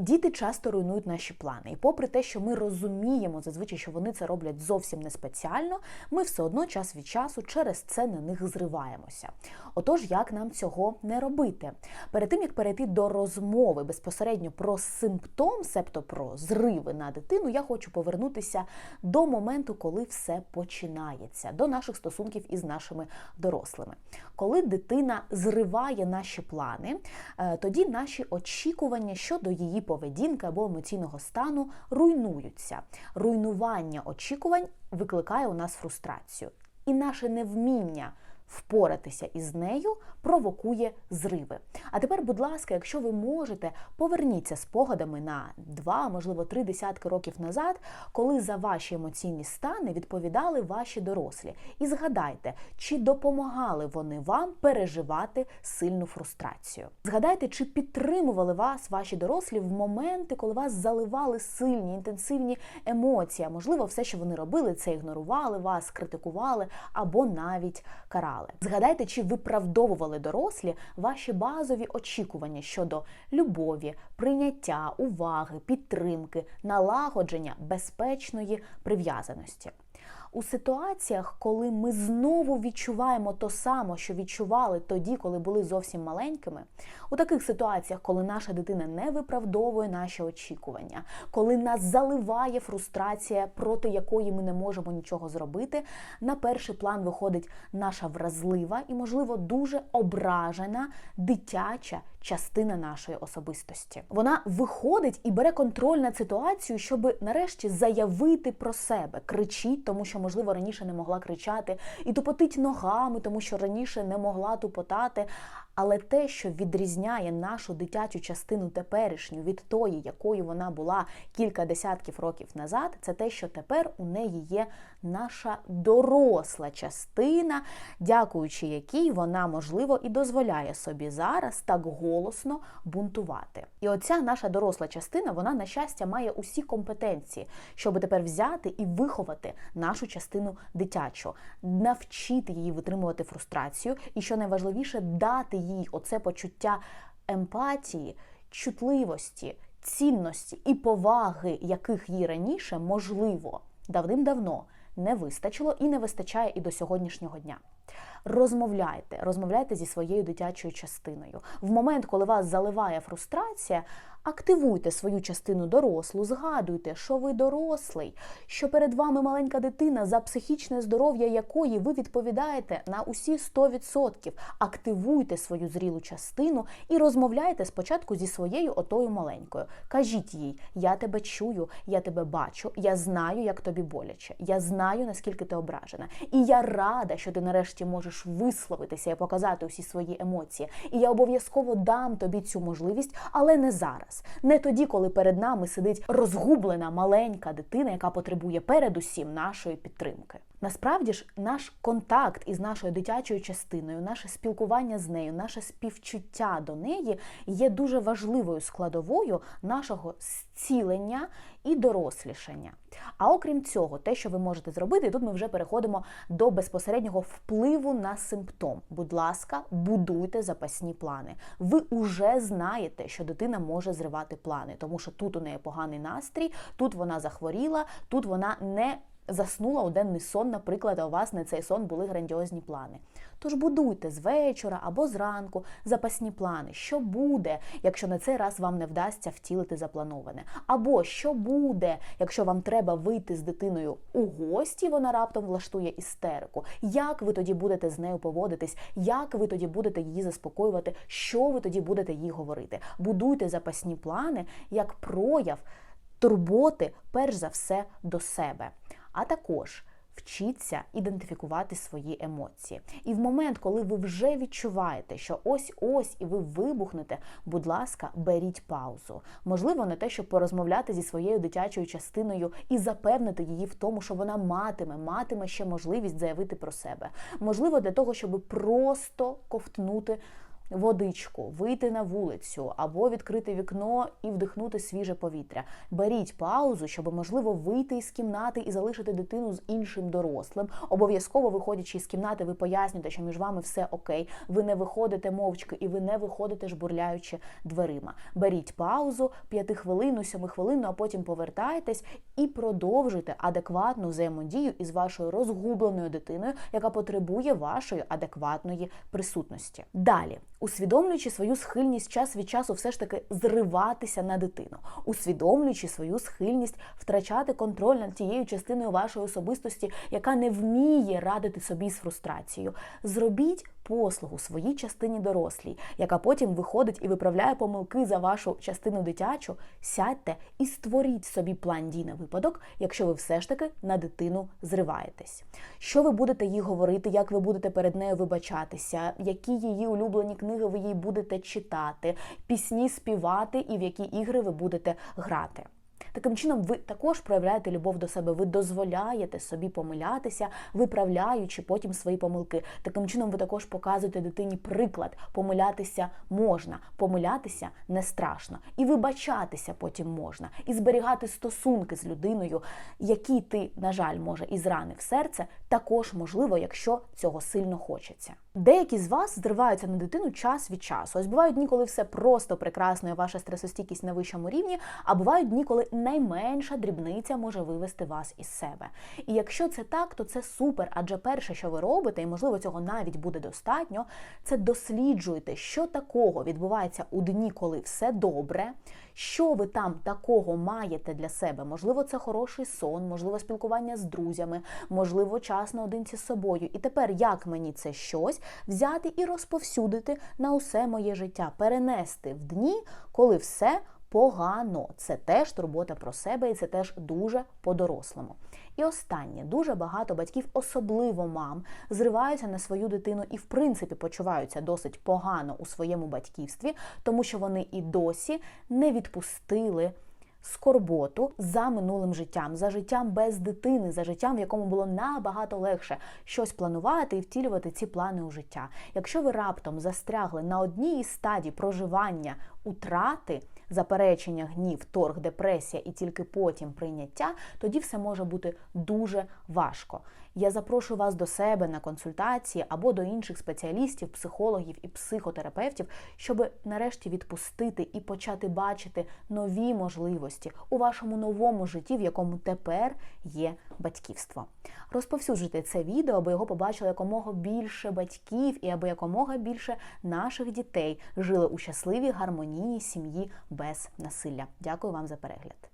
Діти часто руйнують наші плани, і попри те, що ми розуміємо зазвичай, що вони це роблять зовсім не спеціально, ми все одно час від часу через це на них зриваємося. Отож, як нам цього не робити? Перед тим як перейти до розмови безпосередньо про симптом, себто про зриви на дитину, я хочу повернутися до моменту, коли все починається, до наших стосунків із нашими дорослими. Коли дитина зриває наші плани, е, тоді наші очікування щодо її поведінки або емоційного стану руйнуються. Руйнування очікувань викликає у нас фрустрацію. І наше невміння впоратися із нею провокує зриви. А тепер, будь ласка, якщо ви можете, поверніться спогадами на два, можливо, три десятки років назад, коли за ваші емоційні стани відповідали ваші дорослі. І згадайте, чи допомагали вони вам переживати сильну фрустрацію. Згадайте, чи підтримували вас ваші дорослі в моменти, коли вас заливали сильні, інтенсивні емоції. Можливо, все, що вони робили, це ігнорували вас, критикували або навіть карали. Згадайте, чи виправдовували дорослі ваші базові очікування щодо любові, прийняття, уваги, підтримки, налагодження безпечної прив'язаності. У ситуаціях, коли ми знову відчуваємо то саме, що відчували тоді, коли були зовсім маленькими, у таких ситуаціях, коли наша дитина не виправдовує наші очікування, коли нас заливає фрустрація, проти якої ми не можемо нічого зробити, на перший план виходить наша вразлива і, можливо, дуже ображена дитяча частина нашої особистості. Вона виходить і бере контроль над ситуацією, щоб нарешті заявити про себе, кричить, тому що, можливо, раніше не могла кричати, і тупотить ногами, тому що раніше не могла тупотати. Але те, що відрізняє нашу дитячу частину теперішню від тої, якою вона була кілька десятків років назад, це те, що тепер у неї є наша доросла частина, дякуючи якій вона, можливо, і дозволяє собі зараз так голосно бунтувати. І оця наша доросла частина, вона, на щастя, має усі компетенції, щоб тепер взяти і виховати нашу частину дитячу, навчити її витримувати фрустрацію, і що найважливіше, дати їй оце почуття емпатії, чутливості, цінності і поваги, яких їй раніше можливо давним-давно не вистачило і не вистачає і до сьогоднішнього дня. Розмовляйте, розмовляйте зі своєю дитячою частиною. В момент, коли вас заливає фрустрація, активуйте свою частину дорослу, згадуйте, що ви дорослий, що перед вами маленька дитина, за психічне здоров'я якої ви відповідаєте на усі 100%. Активуйте свою зрілу частину і розмовляйте спочатку зі своєю отою маленькою. Кажіть їй: я тебе чую, я тебе бачу, я знаю, як тобі боляче, я знаю, наскільки ти ображена. І я рада, що ти нарешті можеш висловитися і показати усі свої емоції. І я обов'язково дам тобі цю можливість, але не зараз, не тоді, коли перед нами сидить розгублена маленька дитина, яка потребує передусім нашої підтримки. Насправді ж, наш контакт із нашою дитячою частиною, наше спілкування з нею, наше співчуття до неї є дуже важливою складовою нашого зцілення і дорослішання. А окрім цього, те, що ви можете зробити, тут ми вже переходимо до безпосереднього впливу на симптом. Будь ласка, будуйте запасні плани. Ви уже знаєте, що дитина може зривати плани, тому що тут у неї поганий настрій, тут вона захворіла, тут вона не заснула у денний сон, наприклад, а у вас на цей сон були грандіозні плани. Тож будуйте з вечора або зранку запасні плани, що буде, якщо на цей раз вам не вдасться втілити заплановане. Або що буде, якщо вам треба вийти з дитиною у гості, вона раптом влаштує істерику. Як ви тоді будете з нею поводитись, як ви тоді будете її заспокоювати, що ви тоді будете їй говорити? Будуйте запасні плани як прояв турботи, перш за все, до себе. А також вчіться ідентифікувати свої емоції. І в момент, коли ви вже відчуваєте, що ось-ось і ви вибухнете, будь ласка, беріть паузу. Можливо, не те, щоб порозмовляти зі своєю дитячою частиною і запевнити її в тому, що вона матиме, матиме ще можливість заявити про себе. Можливо, для того, щоб просто ковтнути водичку, вийти на вулицю або відкрити вікно і вдихнути свіже повітря. Беріть паузу, щоб можливо вийти із кімнати і залишити дитину з іншим дорослим. Обов'язково виходячи з кімнати, ви пояснюєте, що між вами все окей. Ви не виходите мовчки і ви не виходите жбурляючи дверима. Беріть паузу, п'ятихвилинну, сьомихвилинну, а потім повертайтесь і продовжуйте адекватну взаємодію із вашою розгубленою дитиною, яка потребує вашої адекватної присутності. Далі, усвідомлюючи свою схильність час від часу, все ж таки зриватися на дитину, усвідомлюючи свою схильність втрачати контроль над тією частиною вашої особистості, яка не вміє радити собі з фрустрацією. Зробіть послугу своїй частині дорослій, яка потім виходить і виправляє помилки за вашу частину дитячу. Сядьте і створіть собі план дій на випадок, якщо ви все ж таки на дитину зриваєтесь. Що ви будете їй говорити, як ви будете перед нею вибачатися, які її улюблені книги ви їй будете читати, пісні співати і в які ігри ви будете грати. Таким чином, ви також проявляєте любов до себе, ви дозволяєте собі помилятися, виправляючи потім свої помилки. Таким чином, ви також показуєте дитині приклад. Помилятися можна, помилятися не страшно, і вибачатися потім можна, і зберігати стосунки з людиною, які ти, на жаль, може і зранив серце, також можливо, якщо цього сильно хочеться. Деякі з вас зриваються на дитину час від часу. Ось бувають дні, коли все просто прекрасно, і ваша стресостійкість на вищому рівні, а бувають дні, коли найменша дрібниця може вивести вас із себе. І якщо це так, то це супер. Адже перше, що ви робите, і можливо цього навіть буде достатньо, це досліджуйте, що такого відбувається у дні, коли все добре. Що ви там такого маєте для себе? Можливо, це хороший сон, можливо, спілкування з друзями, можливо, час наодинці з собою. І тепер як мені це щось взяти і розповсюдити на усе моє життя, перенести в дні, коли все погано. Це теж турбота про себе, і це теж дуже по-дорослому. І останнє, дуже багато батьків, особливо мам, зриваються на свою дитину і, в принципі, почуваються досить погано у своєму батьківстві, тому що вони і досі не відпустили. Скорботу за минулим життям, за життям без дитини, за життям, в якому було набагато легше щось планувати і втілювати ці плани у життя. Якщо ви раптом застрягли на одній із стадій проживання утрати, заперечення, гнів, торг, депресія і тільки потім прийняття, тоді все може бути дуже важко. Я запрошую вас до себе на консультації або до інших спеціалістів, психологів і психотерапевтів, щоб нарешті відпустити і почати бачити нові можливості у вашому новому житті, в якому тепер є батьківство. Розповсюджуйте це відео, аби його побачили якомога більше батьків і аби якомога більше наших дітей жили у щасливій гармонійній сім'ї без насилля. Дякую вам за перегляд.